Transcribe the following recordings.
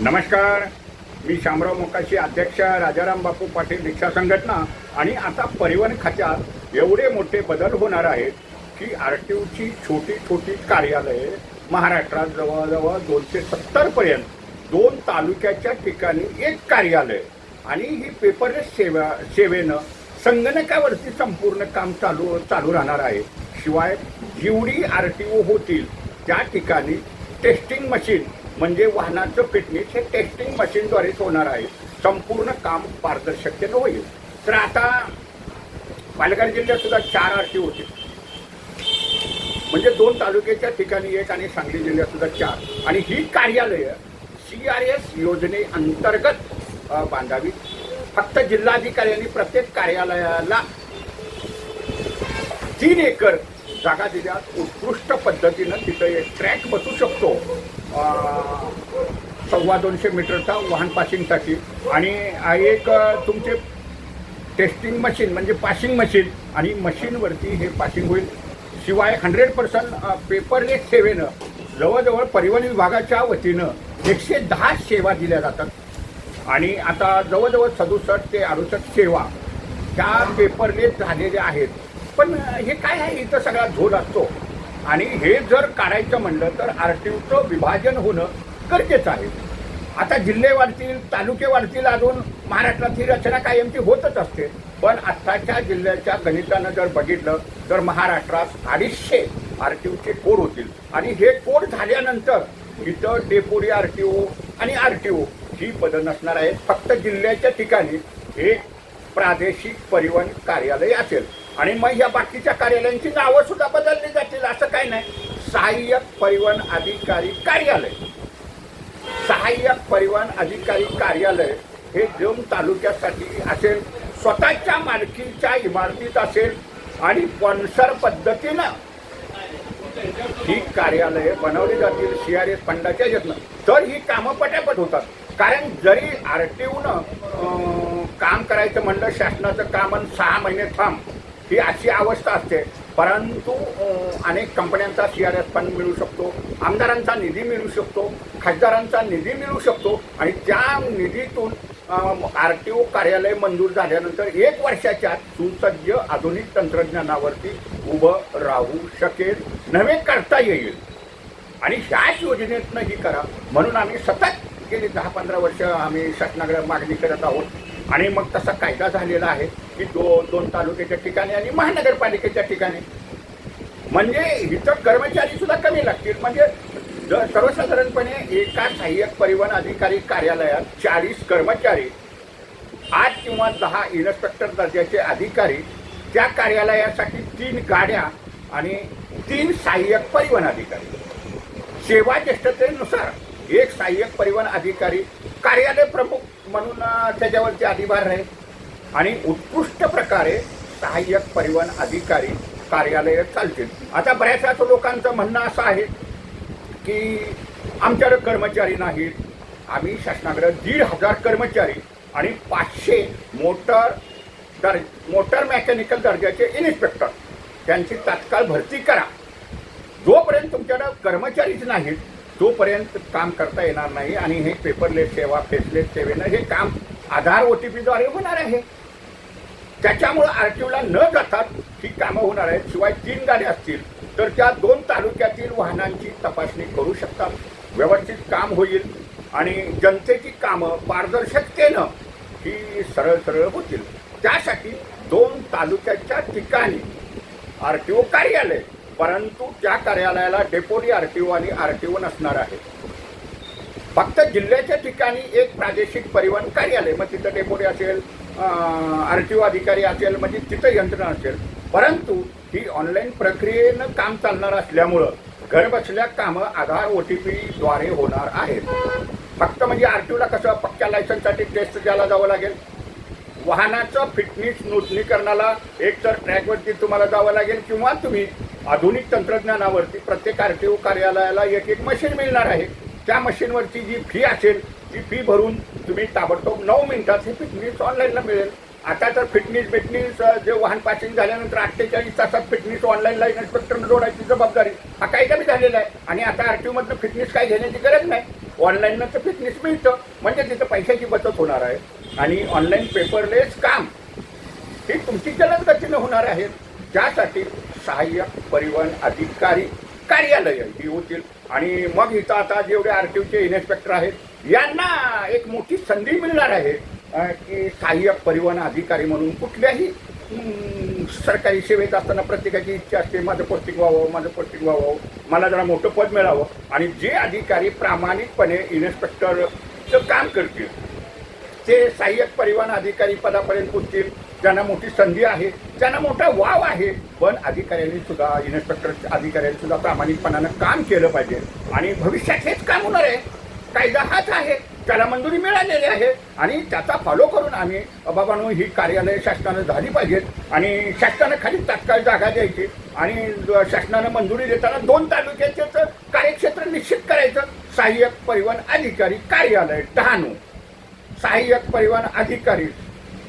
नमस्कार. मी शामराव मोकाशी अध्यक्ष राजाराम बापू पाटील रिक्षा संघटना. आणि आता परिवहन खात्यात एवढे मोठे बदल होणार आहेत की आर टी ओची छोटी छोटी कार्यालये महाराष्ट्रात जवळजवळ दोनशे सत्तरपर्यंत दोन तालुक्याच्या ठिकाणी एक कार्यालय. आणि ही पेपरलेस सेवा सेवेनं संगणकावरती संपूर्ण काम चालू चालू राहणार आहे. शिवाय जेवढी आर टी ओ होतील त्या ठिकाणी टेस्टिंग मशीन म्हणजे वाहनाचं फिटनेस हे टेस्टिंग मशीनद्वारेच होणार आहे. संपूर्ण काम पारदर्शकतेनं होईल. तर आता पालघर जिल्ह्यात सुद्धा चार आर टी होते. म्हणजे दोन तालुक्याच्या ठिकाणी एक आणि सांगली जिल्ह्यात सुद्धा चार. आणि ही कार्यालयं सी आर एस योजनेअंतर्गत अंतर्गत बांधावी फक्त जिल्हाधिकाऱ्यांनी प्रत्येक कार्यालयाला तीन एकर जागा दिल्यास उत्कृष्ट पद्धतीनं तिथं एक ट्रॅक बसू शकतो. सव्वा दोनशे मीटरचा वाहन पासिंगसाठी. आणि एक तुमचे टेस्टिंग मशीन म्हणजे पासिंग मशीन आणि मशीनवरती हे पासिंग होईल. शिवाय हंड्रेड पर्सेंट पेपरलेस सेवेनं जवळजवळ परिवहन विभागाच्या वतीनं एकशे दहा सेवा दिल्या जातात. आणि आता जवळजवळ सदुसष्ट ते अडुसष्ट सेवा त्या पेपरलेस झालेल्या आहेत. पण हे काय आहे? इथं सगळा झोल असतो. आणि हे जर काढायचं म्हणलं तर आर टी ओचं विभाजन होणं गरजेचं आहे. आता जिल्हे वाढतील तालुके वाढतील अजून महाराष्ट्राची रचना कायमची होतच असते. पण आत्ताच्या जिल्ह्याच्या गणितानं जर बघितलं तर महाराष्ट्रात अडीचशे आर टी ओचे कोड होतील. आणि हे कोड झाल्यानंतर इथं डेपोरी आर टी ओ आणि आर टी ओ ही पदं नसणार आहेत. फक्त जिल्ह्याच्या ठिकाणी एक प्रादेशिक परिवहन कार्यालय असेल. आणि मग या बाकीच्या कार्यालयांची नावं सुद्धा बदलली जातील असं काही नाही. सहाय्यक परिवहन अधिकारी कार्यालय. सहाय्यक परिवहन अधिकारी कार्यालय हे दोन तालुक्यासाठी असेल स्वतःच्या मालकीच्या इमारतीत असेल आणि पॉन्सर पद्धतीनं ही कार्यालये बनवली जातील सी आर एस फंडाच्या यातनं तर ही कामं पटापट होतात. कारण जरी आर टी ओनं काम करायचं म्हणलं शासनाचं काम आणि सहा महिने थांब ही अशी अवस्था असते. परंतु अनेक कंपन्यांचा सी आर एस फंड मिळू शकतो. आमदारांचा निधी मिळू शकतो. खासदारांचा निधी मिळू शकतो. आणि त्या निधीतून आर टी ओ कार्यालय मंजूर झाल्यानंतर एक वर्षाच्या सुसज्ज आधुनिक तंत्रज्ञानावरती उभं राहू शकेल नव्हे करता येईल. आणि ह्याच योजनेतनं ही करा. म्हणून आम्ही सतत गेली दहा पंधरा वर्ष आम्ही शासनाकडे मागणी करत आहोत. आणि मग तसा कायदा झालेला आहे की दोन दोन तालुक्याच्या ठिकाणी आणि महानगरपालिकेच्या ठिकाणी. म्हणजे इथं कर्मचारी सुद्धा कमी लागतील. म्हणजे जर सर्वसाधारणपणे एका सहाय्यक परिवहन अधिकारी कार्यालयात चाळीस कर्मचारी आठ किंवा दहा इन्स्पेक्टर दर्जाचे अधिकारी त्या कार्यालयासाठी तीन गाड्या आणि तीन सहाय्यक परिवहन अधिकारी. सेवा ज्येष्ठतेनुसार एक सहाय्यक परिवहन अधिकारी कार्यालय प्रमुख म्हणून त्याच्यावरचे त्याच्यावरती अधिभार आहे. आणि उत्कृष्ट प्रकारे सहाय्यक परिवहन अधिकारी कार्यालय चालतील. आता बऱ्याचशाच लोकांचं म्हणणं असं आहे की आमच्याकडे कर्मचारी नाहीत. आम्ही शासनाकडे दीड हजार कर्मचारी आणि पाचशे मोटर दर मोटर मेकॅनिकल दर्जाचे इन्स्पेक्टर. त्यांची तात्काळ भरती करा. जोपर्यंत तुमच्याकडं कर्मचारीच नाहीत तोपर्यंत काम करता येणार नाही आणि हे पेपरलेस सेवा फेसलेस सेवेनं हे काम आधार ओ टी पीद्वारे होणार आहे. त्याच्यामुळं आर टी ओला न जातात ही कामं होणार आहेत. शिवाय तीन गाड्या असतील तर त्या दोन तालुक्यातील वाहनांची तपासणी करू शकतात. व्यवस्थित काम होईल आणि जनतेची कामं पारदर्शकतेनं ही सरळ सरळ होतील. त्यासाठी दोन तालुक्याच्या ठिकाणी आर टी ओ कार्यालय परंतु त्या कार्यालयाला डेपोटी आर टी ओ आणि आर टी ओ नसणार आहे. फक्त जिल्ह्याच्या ठिकाणी एक प्रादेशिक परिवहन कार्यालय मग तिथं डेपोटी असेल आर टी ओ अधिकारी असेल म्हणजे तिथं यंत्रणा असेल. परंतु ही ऑनलाईन प्रक्रियेनं काम चालणार असल्यामुळं घरबसल्या कामं आधार ओ टी पीद्वारे होणार आहेत. फक्त म्हणजे आर टी ओला कसं पक्क्या लायसन्ससाठी टेस्ट द्यायला जावं लागेल? वाहनाचं फिटनेस नोंदणीकरणाला एक तर ट्रॅकवरती तुम्हाला जावं लागेल किंवा तुम्ही आधुनिक तंत्रज्ञानावरती प्रत्येक आर टी ओ कार्यालयाला एक एक मशीन मिळणार आहे. त्या मशीनवरची जी फी असेल ती फी भरून तुम्ही ताबडतोब नऊ मिनिटात हे फिटनेस ऑनलाईनला मिळेल. आता तर फिटनेस बिटनेस जे वाहन पासिंग झाल्यानंतर अठ्ठेचाळीस तासात फिटनेस ऑनलाईनला लाईन इन्स्पेक्टरनं जोडायची जबाबदारी हा काही कमी झालेला आहे. आणि आता आर टी ओमधनं फिटनेस काय घेण्याची गरज नाही. ऑनलाईननं तर फिटनेस मिळतं. म्हणजे तिथं पैशाची बचत होणार आहे. आणि ऑनलाईन पेपरलेस काम हे तुमची जलद गतीनं होणार आहे. त्यासाठी सहाय्यक परिवहन अधिकारी कार्यालय ही होतील. आणि मग इथं आता जेवढे आर टी ओचे इन्स्पेक्टर आहेत यांना एक मोठी संधी मिळणार आहे की सहाय्यक परिवहन अधिकारी म्हणून कुठल्याही सरकारी सेवेत असताना प्रत्येकाची इच्छा असते माझं पौष्टिक व्हावं माझं पौष्टिक व्हावं मला जरा मोठं पद मिळावं. आणि जे अधिकारी प्रामाणिकपणे इन्स्पेक्टरचं काम करतील ते सहाय्यक परिवहन अधिकारी पदापर्यंत पोचतील ज्यांना मोठी संधी आहे ज्यांना मोठा वाव आहे. पण अधिकाऱ्यांनी सुद्धा इन्स्पेक्टर अधिकाऱ्यांनी सुद्धा प्रामाणिकपणानं काम केलं पाहिजे. आणि भविष्यात हेच काम होणार आहे. कायदा हाच आहे. त्याला मंजुरी मिळालेली आहे. आणि त्याचा फॉलो करून आम्ही बाबांनो ही कार्यालय शासनानं झाली पाहिजेत आणि शासनानं खाली तात्काळ जागा द्यायची. आणि शासनानं मंजुरी देताना दोन तालुक्याचेच कार्यक्षेत्र निश्चित करायचं. सहाय्यक परिवहन अधिकारी कार्यालय डहाणू. सहाय्यक परिवहन अधिकारी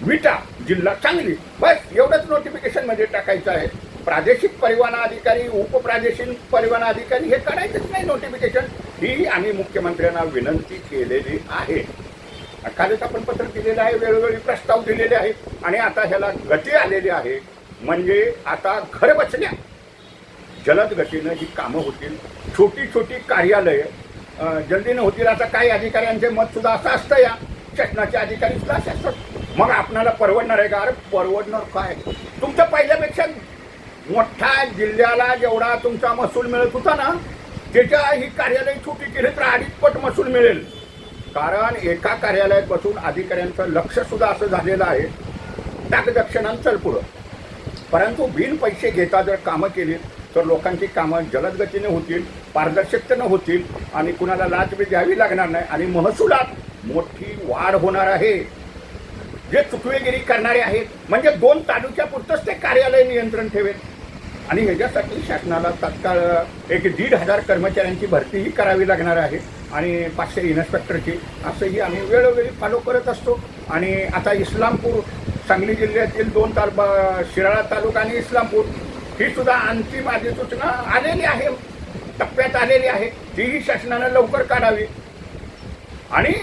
विटा जिल्हा सांगली. बस एवढंच नोटिफिकेशनमध्ये टाकायचं आहे. प्रादेशिक परिवहन अधिकारी उपप्रादेशिक परिवहन अधिकारी हे करायचंच नाही नोटिफिकेशन ही आम्ही मुख्यमंत्र्यांना विनंती केलेली आहे. कालच आपण पत्र दिलेलं आहे वेळोवेळी प्रस्ताव दिलेले आहेत आणि आता ह्याला गती आलेली आहे. म्हणजे आता घर बसल्या जलद गतीनं ही कामं होतील. छोटी छोटी कार्यालय जल्दीनं होतील. आता काही अधिकाऱ्यांचे मत सुद्धा असं असतं या. शासनाचे अधिकारी सुद्धा असे असतात. मग आपणाला परवडणार आहे का? अरे परवडणार काय? तुमचं पहिल्यापेक्षा मोठ्या जिल्ह्याला जेवढा तुमचा महसूल मिळत होता ना त्याच्या ही कार्यालय छोटी केली तर अडीच पट महसूल मिळेल. कारण एका कार्यालयात बसून अधिकाऱ्यांचं लक्ष सुद्धा असं झालेलं आहे. टाकदक्षिणानं पुढं. परंतु बिन पैसे घेता जर कामं केली तर लोकांची कामं जलद गतीने होतील पारदर्शकतेनं होतील आणि कुणाला लाच बी द्यावी लागणार नाही आणि महसुलात मोठी वाढ होणार आहे. जे चुकवेगिरी करणारे आहेत म्हणजे दोन तालुक्यापुरतंच ते कार्यालय नियंत्रण ठेवेल. आणि ह्याच्यासाठी शासनाला तात्काळ एक दीड हजार कर्मचाऱ्यांची भरतीही करावी लागणार आहे आणि पाचशे इन्स्पेक्टरची असंही आम्ही वेळोवेळी फॉलो करत असतो. आणि आता इस्लामपूर सांगली जिल्ह्यातील दोन ताल शिराळा तालुका आणि इस्लामपूर ही सुद्धा अंतिम अधिसूचना आलेली आहे. टप्प्यात आलेली आहे. तीही शासनानं लवकर काढावी. आणि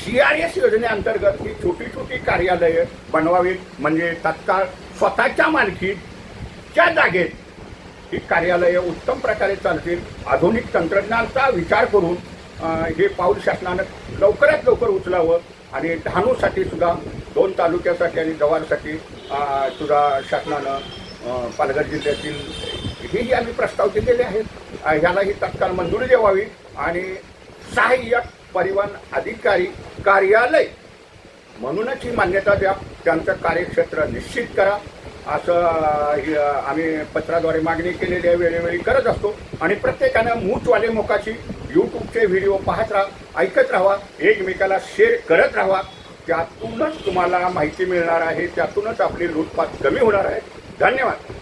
सी आर एस योजनेअंतर्गत ही छोटी छोटी कार्यालयं बनवावीत. म्हणजे तत्काळ स्वतःच्या मालकीच्या जागेत ही कार्यालयं उत्तम प्रकारे चालतील. आधुनिक तंत्रज्ञानाचा विचार करून हे पाऊल शासनानं लवकरात लवकर उचलावं आणि डहाणूसाठी सुद्धा दोन तालुक्यासाठी आणि जवारसाठी सुद्धा शासनानं पालघर जिल्ह्यातील हेही आम्ही प्रस्ताव दिलेले आहेत ह्यालाही तत्काळ मंजुरी द्यावी आणि सहाय्यक परिवहन अधिकारी कार्यालय. म्हणूनच ही मान्यता द्या. त्यांचं कार्यक्षेत्र निश्चित करा. असं ही, आम्ही पत्राद्वारे मागणी केलेली आहे वेळोवेळी करत असतो. आणि प्रत्येकानं मूचवाले मोकाची यूट्यूबचे व्हिडिओ पाहत राहा ऐकत राहा एकमेकाला शेअर करत राहा. त्यातूनच तुम्हाला माहिती मिळणार आहे त्यातूनच आपली लूटपात कमी होणार आहे. धन्यवाद.